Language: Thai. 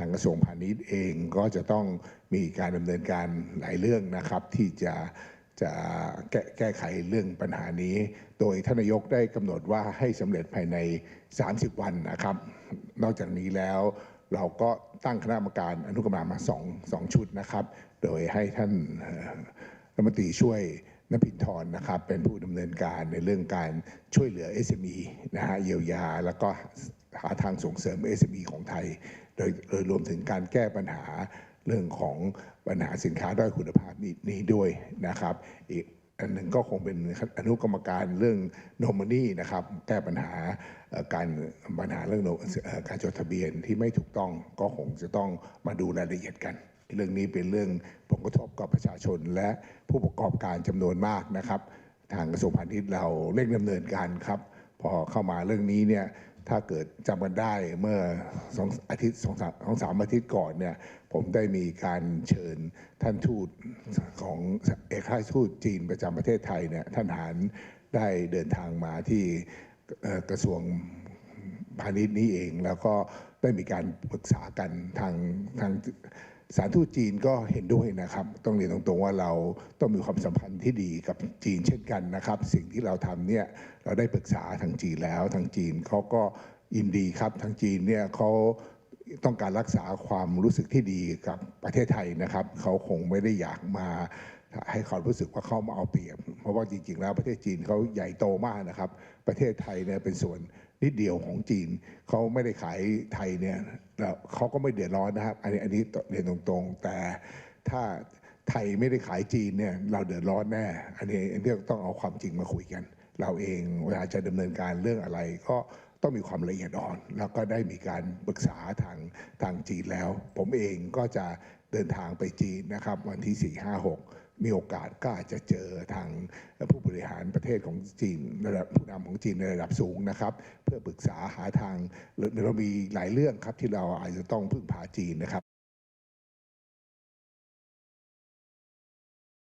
ทางกระทรวงพาณิชย์เองก็จะต้องมีการดำเนินการหลายเรื่องนะครับ ที่จะจะแก้แก้ไขเรื่องปัญหานี้ โดยท่านนายกได้กำหนดว่าให้สำเร็จภายใน 30 วันนะครับ นอกจากนี้แล้วเราก็ตั้งคณะกรรมการอนุกรรมการมาสองสองชุดนะครับ โดยให้ท่านรัฐมนตรีช่วยนภินทรนะครับ เป็นผู้ดำเนินการในเรื่องการช่วยเหลือ SME นะฮะเยียวยา แล้วก็หาทางส่งเสริม SME ของไทย โดยโดยรวมถึงการแก้ปัญหาเรื่องของปัญหาสินค้าด้อยคุณภาพนี้นี้ด้วยนะครับ อีกอันหนึ่งก็คงเป็นอนุกรรมการเรื่องโนม n นีนะครับ แก้ปัญหาการปัญหาเรื่องการจดทะเบียนที่ไม่ถูกต้องก็คงจะต้องมาดูรายละเอียดกัน เรื่องนี้เป็นเรื่องผลกระทบกับประชาชนและผู้ประกอบการจำนวนมากนะครับ ทางกระทรวงพาณิชย์เราเร่งดำเนินการครับ พอเข้ามาเรื่องนี้เนี่ย ถ้าเกิดจำกันได้เมื่อสองอาทิตย์สองสามสองสามอาทิตย์ก่อนเนี่ยผมได้มีการเชิญท่านทูตของเอกอัคราชทูตจีนประจำประเทศไทยเนี่ยท่านหารได้เดินทางมาที่กระทรวงพาณิชย์นี้เอง แล้วก็ได้มีการปรึกษากันทางทาง สารทูตจีนก็เห็นด้วยนะครับ ต้องเรียนตรงๆว่าเราต้องมีความสัมพันธ์ที่ดีกับจีนเช่นกันนะครับ สิ่งที่เราทำเนี่ยเราได้ปรึกษาทางจีนแล้วทางจีนเขาก็ยินดีครับทางจีนเนี่ยเขาต้องการรักษาความรู้สึกที่ดีกับประเทศไทยนะครับ เขาคงไม่ได้อยากมาให้ความรู้สึกว่าเขามาเอาเปรียบ เพราะว่าจริงๆแล้วประเทศจีนเขาใหญ่โตมากนะครับ ประเทศไทยเนี่ยเป็นส่วนนิดเดียวของจีนเขาไม่ได้ขายไทยเนี่ยเขาก็ไม่เดือดร้อนนะครับ อันนี้อันนี้เรียนตรงๆ แต่ถ้าไทยไม่ได้ขายจีนเนี่ยเราเดือดร้อนแน่ อันนี้อันนี้ต้องเอาความจริงมาคุยกัน เราเองเวลาจะดำเนินการเรื่องอะไรก็ต้องมีความละเอียดอ่อน แล้วก็ได้มีการปรึกษาทางทางจีนแล้ว ผมเองก็จะเดินทางไปจีนนะครับ วันที่ 4 5 6 มีโอกาสก็อาจจะเจอทางผู้บริหารประเทศของจีนระดับผู้นำของจีนในระดับสูงนะครับ เพื่อปรึกษาหาทางเรามีหลายเรื่องครับที่เราอาจจะต้องพึ่งพาจีนนะครับ